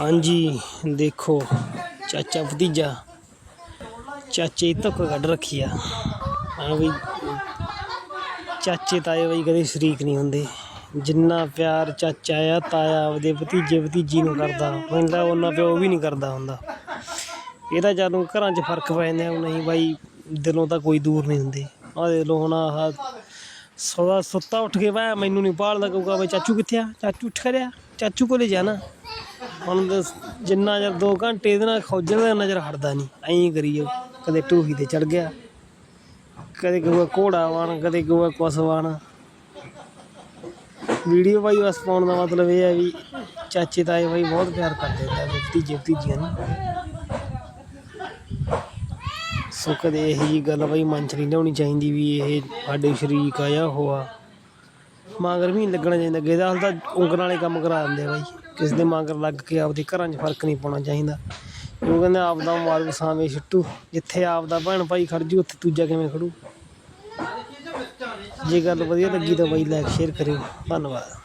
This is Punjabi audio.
ਹਾਂਜੀ, ਦੇਖੋ, ਚਾਚਾ ਭਤੀਜਾ, ਚਾਚੇ ਦੀ ਧੁੱਕ ਕੱਢ ਰੱਖੀ ਆ। ਹਾਂ ਵੀ ਚਾਚੇ ਤਾਏ ਬਈ ਕਦੇ ਸ਼ਰੀਕ ਨਹੀਂ ਹੁੰਦੇ। ਜਿੰਨਾ ਪਿਆਰ ਚਾਚਾ ਆ, ਤਾਇਆ ਆਪਦੇ ਭਤੀਜੇ ਭਤੀਜੀ ਨੂੰ ਕਰਦਾ। ਹੁੰਦਾ ਉਹਨਾਂ ਪਿਓ ਵੀ ਨਹੀਂ ਕਰਦਾ ਹੁੰਦਾ। ਇਹਦਾ ਜਦੋਂ ਘਰਾਂ 'ਚ ਫ਼ਰਕ ਪੈ ਜਾਂਦਾ ਉਹ ਨਹੀਂ ਬਾਈ ਦਿਲੋਂ ਤਾਂ ਕੋਈ ਦੂਰ ਨਹੀਂ ਹੁੰਦੇ। ਆ ਦੇਖ ਲਓ ਹੁਣ ਆਹ ਸਦਾ ਸੁੱਤਾ ਉੱਠ ਕੇ ਵਾ ਮੈਨੂੰ ਨਹੀਂ ਪਾਲਦਾ ਕਹੂਗਾ, ਬਈ ਚਾਚੂ ਕਿੱਥੇ ਆ? ਚਾਚੂ ਉੱਠ ਖੜਿਆ। ਚਾਚੂ ਕੋਲੇ ਜਾਣਾ। ਹੁਣ ਦੱਸ, ਜਿੰਨਾ ਚਿਰ 2 ਘੰਟੇ ਇਹਦੇ ਨਾਲ ਖੋਜਦਾ ਨਜ਼ਰ ਹਟਦਾ ਨਹੀਂ। ਐਂ ਕਰੀ ਜਾਓ ਕਦੇ ਟੂਹੀ ਤੇ ਚੜ ਗਿਆ, ਕਦੇ ਕਹੂਗਾ ਘੋੜਾ ਵਾਣ ਕਦੇ ਕਹੂਗਾ ਕੁਸ ਵਾਣ ਵੀਡੀਓ ਬਾਈ ਬਸ ਪਾਉਣ ਦਾ ਮਤਲਬ ਇਹ ਹੈ ਵੀ ਚਾਚੇ ਤਾਏ ਬਾਈ ਬਹੁਤ ਪਿਆਰ ਕਰਦੇ ਨੇ ਭਤੀਜੇ ਭਤੀਜੀਆਂ ਨੂੰ। ਸੋ ਕਦੇ ਇਹੋ ਜਿਹੀ ਗੱਲ ਬਾਈ ਮਨ ਚ ਨਹੀਂ ਲਿਆਉਣੀ ਚਾਹੀਦੀ ਵੀ ਇਹ ਸਾਡੇ ਸ਼ਰੀਕ ਆ ਜਾਂ ਉਹ ਮਾਂਗਰ ਵੀ ਨਹੀਂ ਲੱਗਣਾ ਚਾਹੀਦਾ ਗੇਦਾ ਹਾਲ ਤਾਂ ਉਂਗਲਾਂ ਵਾਲੇ ਕੰਮ ਕਰਾ ਦਿੰਦੇ ਆ ਬਾਈ। ਕਿਸੇ ਦੇ ਮਾਂਗਰ ਲੱਗ ਕੇ ਆਪਦੇ ਘਰਾਂ 'ਚ ਫ਼ਰਕ ਨਹੀਂ ਪਾਉਣਾ ਚਾਹੀਦਾ। ਉਹ ਕਹਿੰਦੇ ਆਪਦਾ ਮਾਰੂ ਸਾਵੇਂ ਛਿੱਟੂ ਜਿੱਥੇ ਆਪਦਾ ਭੈਣ ਭਾਈ ਖੜ ਜੂ, ਉੱਥੇ ਦੂਜਾ ਕਿਵੇਂ ਖੜੂ? ਜੇ ਗੱਲ ਵਧੀਆ ਲੱਗੀ ਤਾਂ ਬਾਈ ਲਾਈਕ ਸ਼ੇਅਰ ਕਰਿਓ। ਧੰਨਵਾਦ।